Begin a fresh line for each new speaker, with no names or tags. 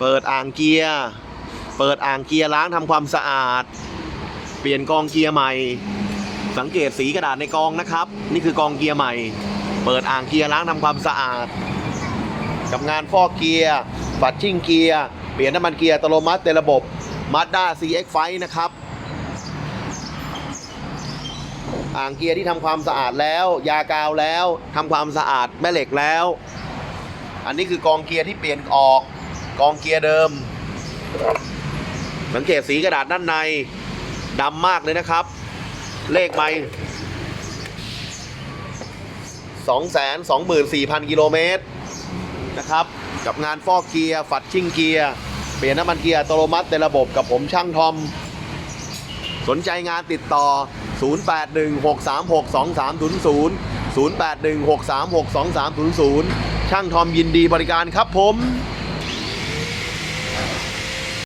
เปิดอ่างเกียร์เปิดอ่างเกียร์ล้างทำความสะอาด เปลี่ยนกองเกียร์ใหม่ สังเกตสีกระดาษในกองนะครับ นี่คือกองเกียร์ใหม่ เปิดอ่างเกียร์ล้างทำความสะอาด กับงานฟอกเกียร์บัดชิ่งเกียร์เปลี่ยนน้ำมันเกียร์อัตโนมัติในระบบ Mazda CX-5 นะครับอ่างเกียร์ที่ทำความสะอาดแล้ว ยากาวแล้วทำความสะอาดแม่เหล็กแล้ว อันนี้คือกองเกียร์ที่เปลี่ยนออก กองเกียร์เดิม สังเกตสีกระดาษด้านในดำมากเลยนะครับ เลขไม่2 2 4 0 0 0กิโลเมตรนะครับ กับงานฟอกเกียร์ฝัดชิ่งเกียร์ เปลี่ยนน้ำมันเกียร์อัตโนมัติในระบบกับผมช่างทอม สนใจงานติดต่อ 0816362300 0816362300 ช่างทอมยินดีบริการครับผม